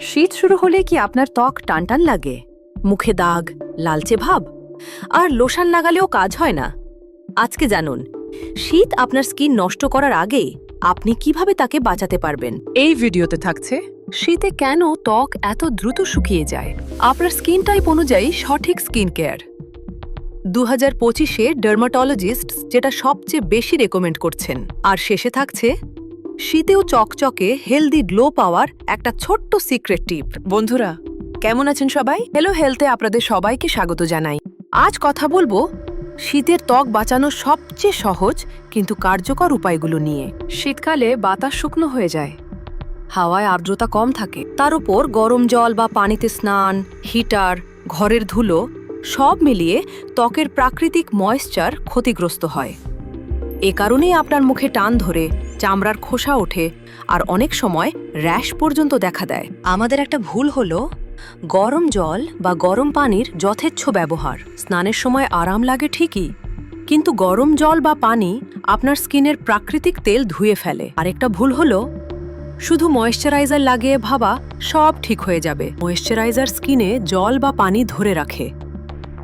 শীত শুরু হলে কি আপনার ত্বক টানটান লাগে? মুখে দাগ লালচে ভাব? আর লোশন লাগালেও কাজ হয় না। আজকে জানুন শীত আপনার স্কিন নষ্ট করার আগে আপনি কীভাবে তাকে বাঁচাতে পারবেন? এই ভিডিওতে থাকছে শীতে কেন ত্বক এত দ্রুত শুকিয়ে যায়? আপনার স্কিন টাইপ অনুযায়ী সঠিক স্কিন কেয়ার। দু হাজার পঁচিশে ডার্মাটোলজিস্ট যেটা সবচেয়ে বেশি রেকমেন্ড করছেন। আর শেষে থাকছে শীতেও চকচকে হেলদি গ্লো পাওয়ার একটা ছোট্ট সিক্রেট টিপ বন্ধুরা, কেমন আছেন সবাই? হ্যালো হেলথে আপনাদের সবাইকে স্বাগত জানাই। আজ কথা বলব শীতের ত্বক বাঁচানোর সবচেয়ে সহজ কিন্তু কার্যকর উপায়গুলো নিয়ে। শীতকালে বাতাস শুকনো হয়ে যায়, হাওয়ায় আর্দ্রতা কম থাকে। তার উপর গরম জল বা পানিতে স্নান, হিটার, ঘরের ধুলো সব মিলিয়ে ত্বকের প্রাকৃতিক ময়েশ্চার ক্ষতিগ্রস্ত হয়। এ কারণেই আপনার মুখে টান ধরে চামড়ার খোসা ওঠে আর অনেক সময় র্যাশ পর্যন্ত দেখা দেয়। আমাদের একটা ভুল হলো, গরম জল বা গরম পানির যথেচ্ছ ব্যবহার। স্নানের সময় আরাম লাগে ঠিকই, কিন্তু গরম জল বা পানি আপনার স্কিনের প্রাকৃতিক তেল ধুয়ে ফেলে। আরেকটা ভুল হলো, শুধু ময়েশ্চারাইজার লাগিয়ে ভাবা সব ঠিক হয়ে যাবে। ময়েশ্চারাইজার স্কিনে জল বা পানি ধরে রাখে।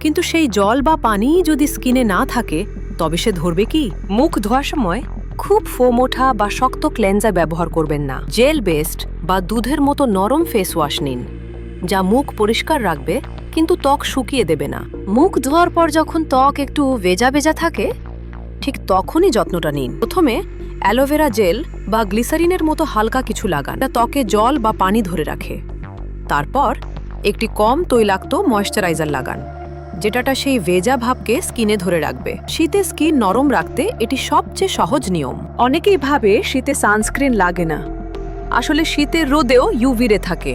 কিন্তু সেই জল বা পানিই যদি স্কিনে না থাকে, তবে সে ধরবে কি? মুখ ধোয়ার সময় খুব ফোম ওঠা বা শক্ত ক্লেন্সার ব্যবহার করবেন না। জেল বেসড বা দুধের মতো নরম ফেস ওয়াশ নিন, যা মুখ পরিষ্কার রাখবে, কিন্তু ত্বক শুকিয়ে দেবে না। মুখ ধোয়ার পর যখন ত্বক একটু ভেজা ভেজা থাকে, ঠিক তখনই যত্নটা নিন। প্রথমে অ্যালোভেরা জেল বা গ্লিসারিনের মতো হালকা কিছু লাগান, যা ত্বকে জল বা পানি ধরে রাখে। তারপর একটি কম তৈলাক্ত ময়েশ্চারাইজার লাগান। যেটাটা সেই ভেজা ভাবকে স্কিনে ধরে রাখবে। শীতে স্কিন নরম রাখতে এটি সবচেয়ে সহজ নিয়ম। অনেকেই ভাবে শীতে সানস্ক্রিন লাগে না। আসলে শীতের রোদেও ইউভিরে থাকে,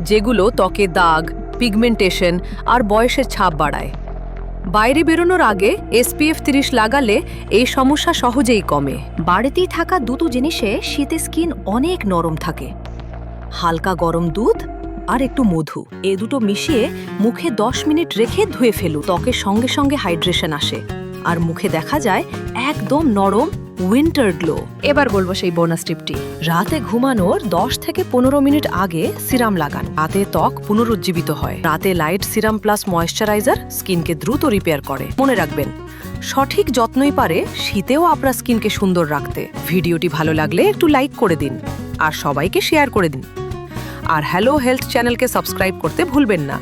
যেগুলো ত্বকে দাগ, পিগমেন্টেশন আর বয়সের ছাপ বাড়ায়। বাইরে বেরোনোর আগে এসপিএফ তিরিশ লাগালে এই সমস্যা সহজেই কমে। বাড়িতেই থাকা দুটো জিনিসে শীতে স্কিন অনেক নরম থাকে। হালকা গরম দুধ আর একটু মধু। এ দুটো মিশিয়ে মুখে দশ মিনিট রেখে ধুয়ে ফেলু ত্বকের সঙ্গে সঙ্গে হাইড্রেশন আসে। আর মুখে দেখা যায় একদম নরম উইন্টার গ্লো এবার বলব সেই বোনাস টিপটি রাতে ঘুমানোর দশ থেকে পনেরো মিনিট আগে সিরাম লাগান। রাতে ত্বক পুনরুজ্জীবিত হয়। রাতে লাইট সিরাম প্লাস ময়েশ্চারাইজার স্কিনকে দ্রুত রিপেয়ার করে। মনে রাখবেন, সঠিক যত্নই পারে শীতেও আপনার স্কিনকে সুন্দর রাখতে। ভিডিওটি ভালো লাগলে একটু লাইক করে দিন। আর সবাইকে শেয়ার করে দিন। আর হ্যালো হেলথ চ্যানেলকে সাবস্ক্রাইব করতে ভুলবেন না।